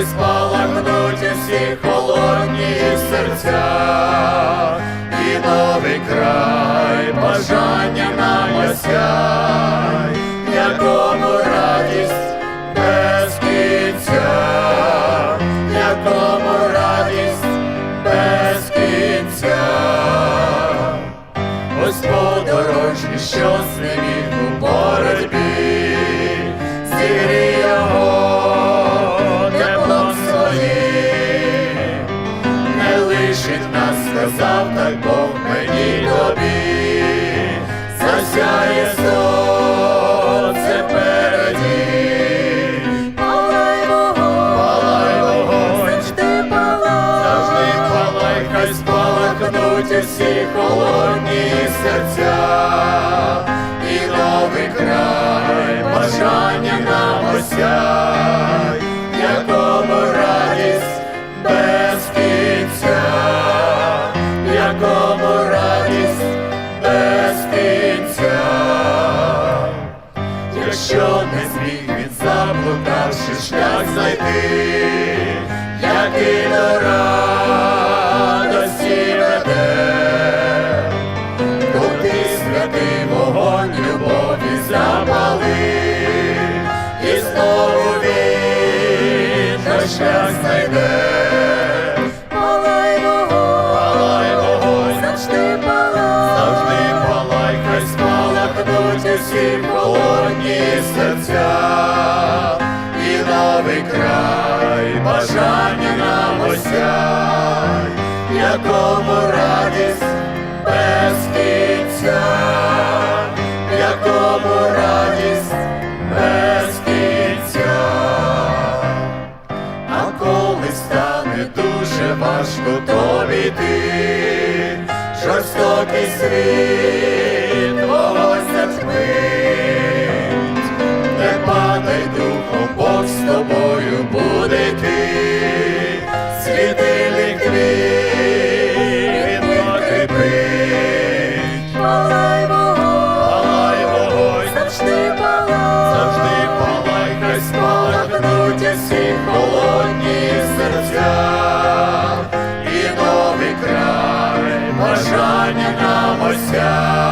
хай спалахнуть усі холодні серця, і новий край бажання нам осяй, якому сказав так Бог мені тобі, засяє сонце переді, палай вогонь, палай вогонь. завжди палай, Завжди палай, хай спалахнуть усі холодні серця, і новий край бажання нам осяй, шлях знайти, який до радості веде, ти святий вогонь любові запали, і знову він той шлях знайде. усі холодні серця, і новий край бажання нам осяй, якому радість без кінця, якому радість без кінця. А коли стане дуже важко тобі йти, жорстокий світ нам осяй,